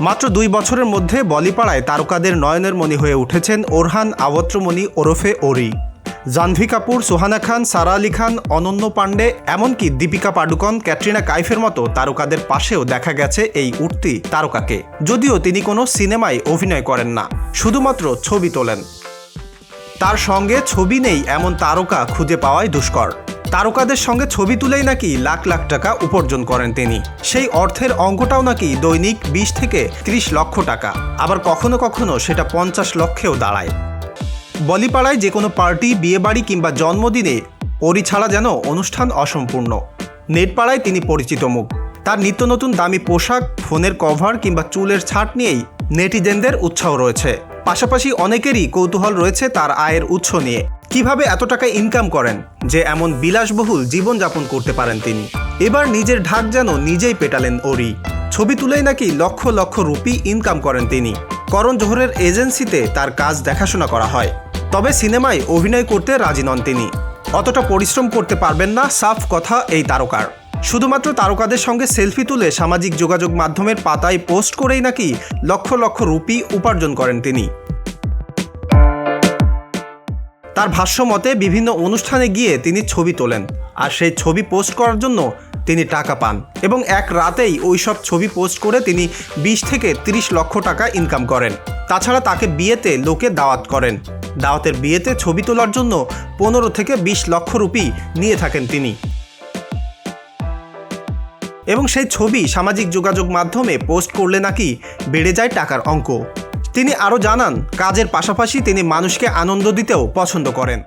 মাত্র দুই বছরের মধ্যে বলিপাড়ায় তারকাদের নয়নের মণি হয়ে উঠেছেন ওরহান আবত্রমণি ওরফে ওরি। জাহ্নভী কাপুর, সোহানা খান, সারা আলী খান, অনন্য পাণ্ডে, এমনকি দীপিকা পাডুকন, ক্যাটরিনা কাইফের মতো তারকাদের পাশেও দেখা গেছে এই উঠতি তারকাকে। যদিও তিনি কোনো সিনেমায় অভিনয় করেন না, শুধুমাত্র ছবি তোলেন। তার সঙ্গে ছবি নেই এমন তারকা খুঁজে পাওয়াই দুষ্কর। তারকাদের সঙ্গে ছবি তুলেই নাকি লাখ লাখ টাকা উপার্জন করেন তিনি। সেই অর্থের অঙ্কটাও নাকি দৈনিক বিশ থেকে ত্রিশ লক্ষ টাকা। আবার কখনো কখনো সেটা পঞ্চাশ লক্ষেও দাঁড়ায়। বলিপাড়ায় যে কোনো পার্টি, বিয়েবাড়ি কিংবা জন্মদিনে ওরি ছাড়া যেন অনুষ্ঠান অসম্পূর্ণ। নেটপাড়ায় তিনি পরিচিত মুখ। তার নিত্য নতুন দামি পোশাক, ফোনের কভার কিংবা চুলের ছাট নিয়েই নেটিজেনদের উৎসাহ রয়েছে। পাশাপাশি অনেকেরই কৌতূহল রয়েছে তার আয়ের উৎস নিয়ে। কীভাবে এত টাকা ইনকাম করেন যে এমন বিলাসবহুল জীবনযাপন করতে পারেন তিনি? এবার নিজের ঢাক যেন নিজেই পেটালেন ওরি ছবি তুলেই নাকি লক্ষ লক্ষ রুপি ইনকাম করেন তিনি। করণ জোহরের এজেন্সিতে তার কাজ দেখাশোনা করা হয়। তবে সিনেমায় অভিনয় করতে রাজি নন তিনি। অতটা পরিশ্রম করতে পারবেন না সাফ কথা এই তারকার। শুধুমাত্র তারকাদের সঙ্গে সেলফি তুলে সামাজিক যোগাযোগ মাধ্যমের পাতায় পোস্ট করেই নাকি লক্ষ লক্ষ রুপি উপার্জন করেন তিনি। তার ভাষ্য মতে, বিভিন্ন অনুষ্ঠানে গিয়ে তিনি ছবি তোলেন আর সেই ছবি পোস্ট করার জন্য তিনি টাকা পান এবং এক রাতেই ওই সব ছবি পোস্ট করে তিনি বিশ থেকে তিরিশ লক্ষ টাকা ইনকাম করেন। তাছাড়া তাকে বিয়েতে লোকে দাওয়াত করেন। দাওয়াতের বিয়েতে ছবি তোলার জন্য পনেরো থেকে বিশ লক্ষ রুপি নিয়ে থাকেন তিনি। এবং সেই ছবি সামাজিক যোগাযোগ মাধ্যমে পোস্ট করলে নাকি বেড়ে যায় টাকার অঙ্ক। তিনি আরও জানান কাজের পাশাপাশি তিনি মানুষকে আনন্দ দিতেও পছন্দ করেন।